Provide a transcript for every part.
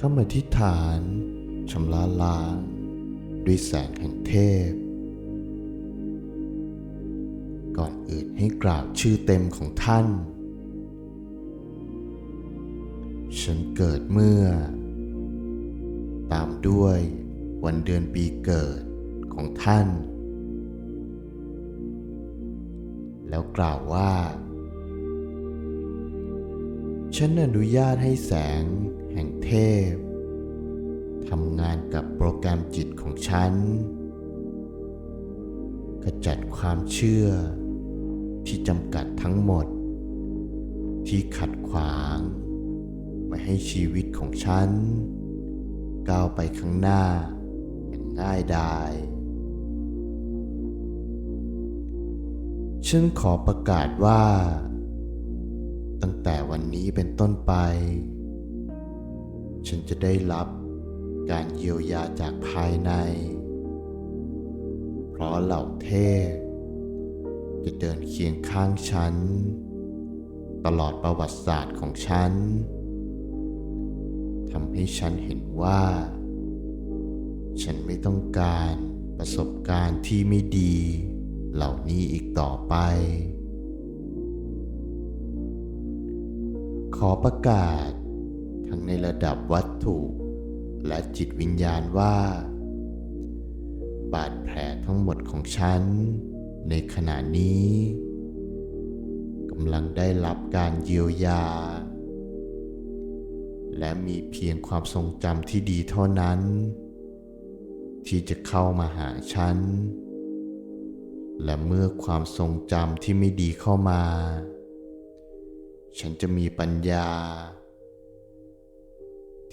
คำอธิษฐานชำระล้างด้วยแสงแห่งเทพ ก่อนอื่นให้กล่าวชื่อเต็มของท่าน ฉันเกิดเมื่อ ตามด้วยวันเดือนปีเกิดของท่าน แล้วกล่าวว่า ฉันอนุญาตให้แสง แห่งเทพทำงานกับโปรแกรมจิตของฉันขจัดความเชื่อ ที่จำกัดทั้งหมด ที่ขัดขวางไม่ให้ชีวิตของฉัน ก้าวไปข้างหน้าอย่างง่ายดายฉันขอประกาศว่า ตั้งแต่วันนี้เป็นต้นไป ฉันจะได้รับการเยียวยาจากภายใน เพราะเหล่าเทพจะเดินเคียงข้างฉัน ตลอดประวัติศาสตร์ของฉันทำให้ฉันเห็นว่า ฉันไม่ต้องการประสบการณ์ที่ไม่ดี เหล่านี้อีกต่อไป ขอประกาศ งในระดับวัตถุ และจิตวิญญาณว่า บาดแผลทั้งหมดของฉัน ในขณะนี้กำลังได้รับการเยียวยา และมีเพียงความทรงจำที่ดีเท่านั้น ที่จะเข้ามาหาฉัน และเมื่อความทรงจำที่ไม่ดีเข้ามา ฉันจะมีปัญญา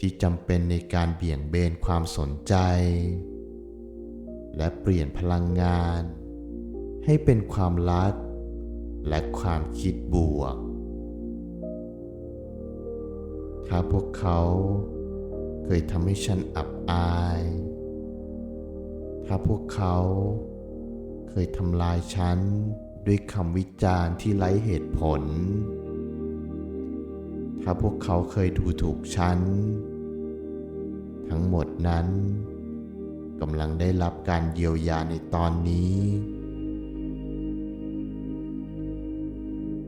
ที่จำเป็นในการเบี่ยงเบนความสนใจ และเปลี่ยนพลังงาน ให้เป็นความรัก และความคิดบวก ถ้าพวกเขาเคยทำให้ฉันอับอาย ถ้าพวกเขาเคยทำลายฉันด้วยคำวิจารณ์ที่ไร้เหตุผล ถ้าพวกเขาเคยดูถูกฉัน ทั้งหมดนั้นกำลังได้รับการเยียวยาในตอนนี้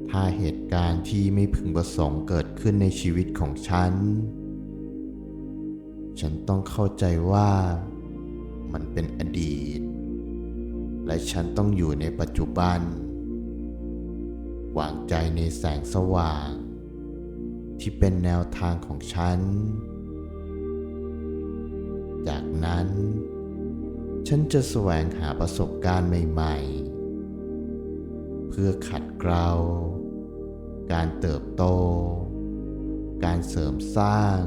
ถ้าเหตุการณ์ที่ไม่พึงประสงค์เกิดขึ้นในชีวิตของฉัน ฉันต้องเข้าใจว่ามันเป็นอดีต และฉันต้องอยู่ในปัจจุบัน วางใจในแสงสว่าง ที่เป็นแนวทางของฉัน นั้น ฉันจะแสวงหาประสบการณ์ใหม่ๆ เพื่อขัดเกลาการเติบโต การเสริมสร้าง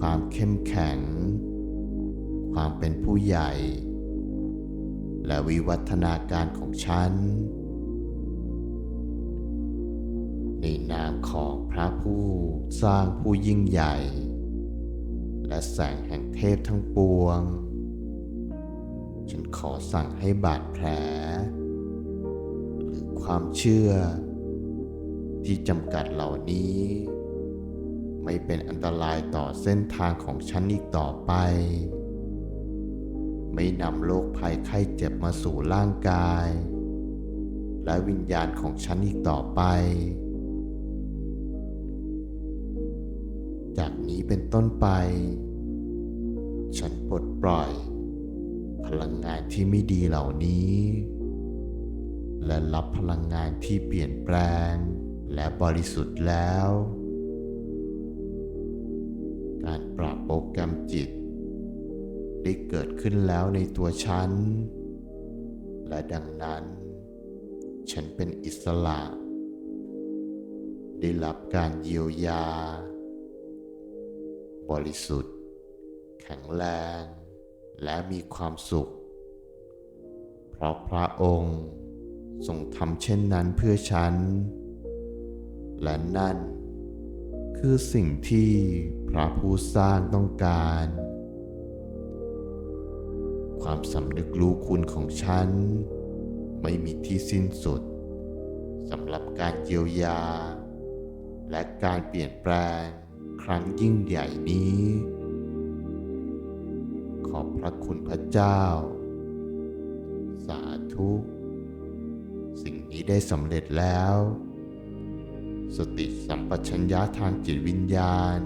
ความเข้มแข็ง ความเป็นผู้ใหญ่ และวิวัฒนาการของฉันในนามของพระผู้สร้างผู้ยิ่งใหญ่ และแสงแห่งเทพทั้งปวง ฉันขอสั่งให้บาดแผล หรือความเชื่อ ที่จำกัดเหล่านี้ ไม่เป็นอันตรายต่อเส้นทางของฉันอีกต่อไป ไม่นำโรคภัยไข้เจ็บมาสู่ร่างกาย และวิญญาณของฉันอีกต่อไป เป็นต้นไป ฉันปลดปล่อย พลังงานที่ไม่ดีเหล่านี้ และรับพลังงานที่เปลี่ยนแปลง และบริสุทธิ์แล้ว การปรับโปรแกรมจิต ได้เกิดขึ้นแล้วในตัวฉัน และดังนั้น ฉันเป็นอิสระได้รับการเยียวยา บริสุทธิ์ แข็งแรง และมีความสุข เพราะพระองค์ทรงทำเช่นนั้นเพื่อฉัน และนั่นคือสิ่งที่พระผู้สร้างต้องการ ความสำนึกรู้คุณของฉัน ไม่มีที่สิ้นสุดสำหรับการเยียวยา และการเปลี่ยนแปลง ครั้งยิ่งใหญ่นี้ ขอบพระคุณพระเจ้า สาธุ สิ่งนี้ได้สำเร็จแล้ว สติสัมปชัญญะทางจิตวิญญาณ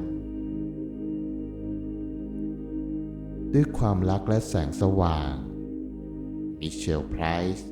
ด้วยความรักและแสงสว่าง มิเชลไพรส์